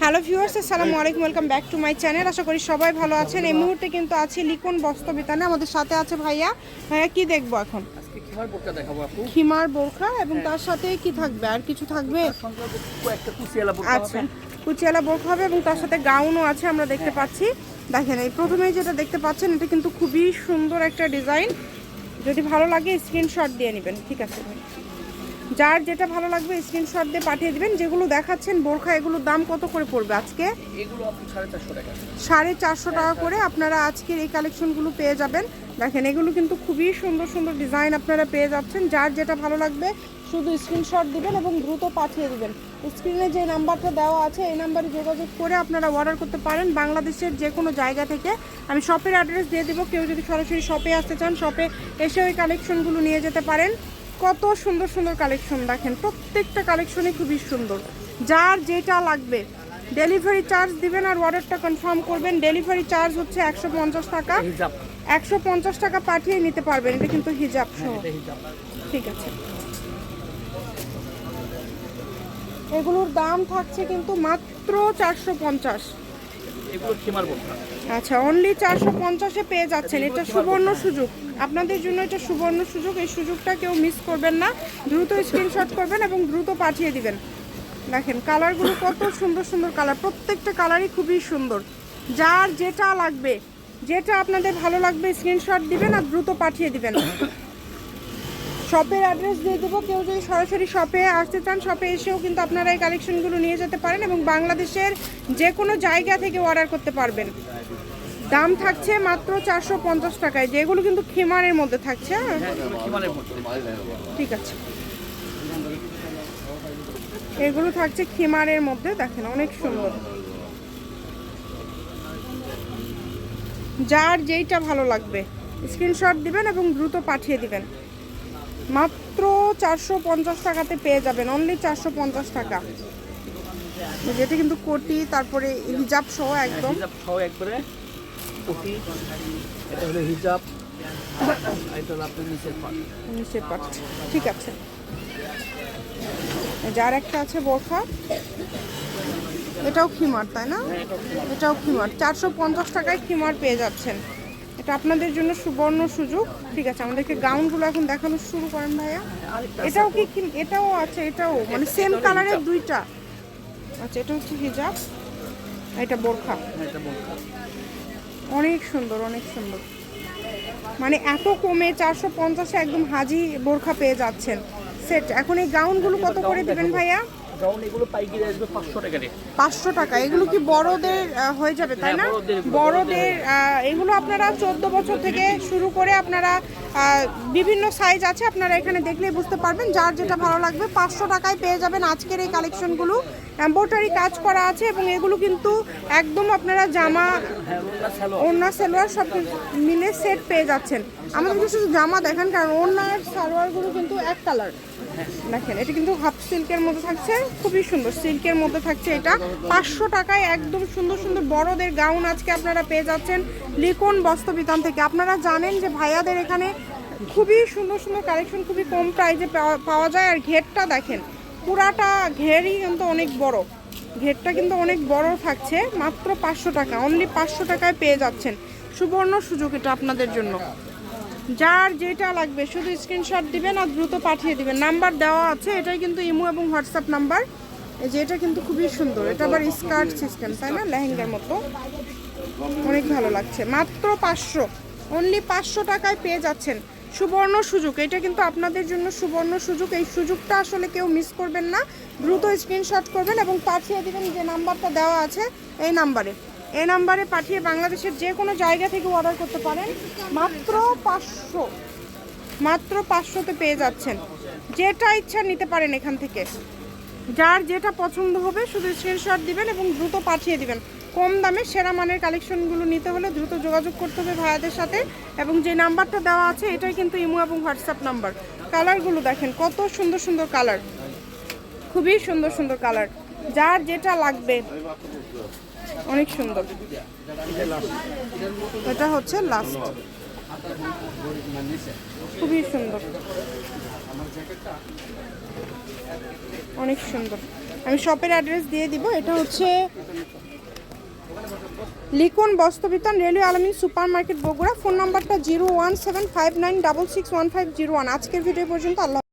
Hello viewers আসসালামু আলাইকুম welcome back to my channel আশা করি সবাই ভালো আছেন। এই মুহূর্তে কিন্তু আছে লিকন বস্ত্রবিতানে। আমাদের সাথে আছে ভাইয়া। ভাইয়া কি দেখব এখন? আজকে খিমার বোরকা দেখাবো আপু। খিমার বোরখা এবং তার সাথে কি থাকবে? আর কিছু থাকবে? আচ্ছা কুচিয়ালা বোরখা হবে এবং তার সাথে গাউনও আছে আমরা দেখতে পাচ্ছি। দেখেন এই প্রথমেই যেটা দেখতে পাচ্ছেন এটা কিন্তু খুবই সুন্দর একটা ডিজাইন। যদি ভালো লাগে স্ক্রিনশট দিয়ে নেবেন ঠিক আছে? ভাই যার যেটা ভালো লাগবে স্ক্রিনশট দিয়ে পাঠিয়ে দিবেন। যেগুলো দেখাচ্ছেন বোরখা এগুলোর দাম কত করে পড়বে আজকে? এগুলো আপু সাড়ে চারশো টাকা সাড়ে চারশো টাকা করে আপনারা আজকের এই কালেকশনগুলো পেয়ে যাবেন। দেখেন এগুলো কিন্তু খুবই সুন্দর সুন্দর ডিজাইন আপনারা পেয়ে যাচ্ছেন। যার যেটা ভালো লাগবে শুধু স্ক্রিনশট দিবেন এবং দ্রুত পাঠিয়ে দিবেন। স্ক্রিনে যে নাম্বারটা দেওয়া আছে এই নাম্বারে যোগাযোগ করে আপনারা অর্ডার করতে পারেন বাংলাদেশের যে কোনো জায়গা থেকে। আমি শপের অ্যাড্রেস দিয়ে দেবো। কেউ যদি সরাসরি শপে আসতে চান শপে এসে ওই কালেকশনগুলো নিয়ে যেতে পারেন। কত সুন্দর সুন্দর কালেকশন দেখেন প্রত্যেকটা কালেকশনই খুবই সুন্দর। যার যেটা লাগবে ডেলিভারি চার্জ দিবেন আর অর্ডারটা কনফার্ম করবেন। ডেলিভারি চার্জ হচ্ছে একশো পঞ্চাশ টাকা। একশো পঞ্চাশ টাকা পাঠিয়ে নিতে পারবেন এটা কিন্তু হিজাব সহ। হিজাব ঠিক আছে। এগুলোর দাম থাকছে কিন্তু মাত্র চারশো পঞ্চাশ। এগুলো খিমার বোরকা আচ্ছা অনলি চারশো পঞ্চাশে পেয়ে যাচ্ছেন। এটা সুবর্ণ সুযোগ। আপনাদের জন্য এটা সুবর্ণ সুযোগ। এই সুযোগটা কেউ মিস করবেন না। দ্রুত স্ক্রিনশট করবেন এবং দ্রুত পাঠিয়ে দিবেন। দেখেন কালারগুলো কত সুন্দর সুন্দর কালার প্রত্যেকটা কালারই খুবই সুন্দর। যার যেটা লাগবে, যেটা আপনাদের ভালো লাগবে স্ক্রিনশট দিবেন আর দ্রুত পাঠিয়ে দিবেন। শপের অ্যাড্রেস দিয়ে দেবো। কেউ যদি সরাসরি শপে আসতে চান শপে এসেও কিন্তু আপনারা এই কালেকশনগুলো নিয়ে যেতে পারেন এবং বাংলাদেশের যে কোনো জায়গা থেকে অর্ডার করতে পারবেন। দাম থাকছে মাত্র চারশো পঞ্চাশ টাকায় যেগুলো কিন্তু খেমারের মধ্যে থাকছে হ্যাঁ? হ্যাঁ বোরকা ঠিক আছে। এগুলো থাকছে খিমারের মধ্যে দেখেন অনেক সুন্দর। যার যেইটা ভালো লাগবে স্ক্রিনশট দিবেন এবং দ্রুত পাঠিয়ে দিবেন। মাত্র চারশো পঞ্চাশ টাকাতে পেয়ে যাবেন অনলি চারশো পঞ্চাশ টাকা। যেটা কিন্তু কোটি তারপরে হিজাব সহ একদম। হিজাব সহ একবারে এটা হলো হিজাব। এটা হলো আপনার নিচের ঠিক আছে। যার একটা আছে বোরখা। এটাও খিমার তাই না? এটাও খিমার। চারশো পঞ্চাশ টাকায় খিমার পেয়ে যাচ্ছেন। এটা আপনাদের জন্য সুবর্ণ সুযোগ। ঠিক আছে, আমাদেরকে গাউনগুলো এখন দেখানো শুরু করেন ভাইয়া। এটাও কি এটাও আছে, এটাও মানে সেম কালারের দুইটা। আচ্ছা এটা হচ্ছে হিজাব এটা বোরখা। অনেক সুন্দর অনেক সুন্দর। মানে এত কমে চারশো পঞ্চাশে একদম হাজি বোরখা পেয়ে যাচ্ছেন। সেট, এখন এই গাউনগুলো কত করে দেবেন ভাইয়া? গাউন এগুলো পাইকারি আসবে পাঁচশো টাকা টাকা। এগুলো কি বড়দের হয়ে যাবে তাই না? হ্যাঁ, বড়দের এগুলো, বড়দের এগুলো আপনারা চোদ্দ বছর থেকে শুরু করে আপনারা বিভিন্ন সাইজ আছে আপনারা এখানে দেখলেই বুঝতে পারবেন। যার যেটা ভালো লাগবে পাঁচশো টাকায় পেয়ে যাবেন আজকের এই কালেকশনগুলো এম্বোটারি কাজ করা আছে এবং এগুলো কিন্তু একদম আপনারা জামা, ওড়না, সালোয়ার সব মিলে সেট পেয়ে যাচ্ছেন। আমাদেরকে শুধু জামা দেখেন, কারণ ওড়নার সালোয়ারগুলো কিন্তু এক কালার দেখেন, এটা কিন্তু হাফ সিল্কের মধ্যে থাকছে, খুবই সুন্দর সিল্কের মধ্যে থাকছে এটা। পাঁচশো টাকায় একদম সুন্দর সুন্দর বড়দের গাউন আজকে আপনারা পেয়ে যাচ্ছেন লিকন বস্ত্রবিতান থেকে। আপনারা জানেন যে ভাইয়াদের এখানে খুবই সুন্দর সুন্দর কালেকশন খুবই কম প্রাইজে পাওয়া যায়, আর ঘেরটা দেখেন। পুরাটা ঘেরই কিন্তু অনেক বড়। ঘেরটা কিন্তু অনেক বড় থাকছে, মাত্র পাঁচশো টাকা অনলি পাঁচশো টাকায় পেয়ে যাচ্ছেন। সুবর্ণ সুযোগ এটা আপনাদের জন্য। যার যেটা লাগবে, শুধু স্ক্রিনশট দিবেন আর দ্রুত পাঠিয়ে দিবেন। নাম্বার দেওয়া আছে, এটাই কিন্তু ইমো এবং হোয়াটসঅ্যাপ নাম্বার। এই যে এটা কিন্তু খুবই সুন্দর, এটা আবার স্কার্ট সিস্টেম তাই না? লেহেঙ্গার মতো। অনেক ভালো লাগছে। মাত্র পাঁচশো অনলি পাঁচশো টাকায় পেয়ে যাচ্ছেন। সুবর্ণ সুযোগ। এটা কিন্তু আপনাদের জন্য সুবর্ণ সুযোগ। এই সুযোগটা আসলে কেউ মিস করবেন না। দ্রুত স্ক্রিনশট করবেন এবং পাঠিয়ে দেবেন যে নাম্বারটা দেওয়া আছে এই নাম্বারে। এই নাম্বারে পাঠিয়ে বাংলাদেশের যে কোনো জায়গা থেকে অর্ডার করতে পারেন। মাত্র পাঁচশো, মাত্র পাঁচশোতে পেয়ে যাচ্ছেন। যেটা ইচ্ছা নিতে পারেন এখান থেকে। যার যেটা পছন্দ হবে শুধু স্ক্রিনশট দিবেন এবং দ্রুত পাঠিয়ে দিবেন। কম দামে সেরা মানের কালেকশনগুলো নিতে হলে দ্রুত যোগাযোগ করতে হবে ভাইয়াদের সাথে এবং যে নাম্বারটা দেওয়া আছে, এটাই কিন্তু ইমো এবং হোয়াটসঅ্যাপ নাম্বার। কালারগুলো দেখেন, কত সুন্দর সুন্দর কালার। খুবই সুন্দর সুন্দর কালার। যার যেটা লাগবে, অনেক সুন্দর। এটা হচ্ছে লাস্ট খুবই সুন্দর। অনেক সুন্দর। আমি শপের অ্যাড্রেস দিয়ে দিব, এটা হচ্ছে Likhon Bastrabitan railway Almin super market Bogura, phone নম্বরটা zero one seven five nine double six one five zero one. আজকের ভিডিও পর্যন্ত আল্লাহ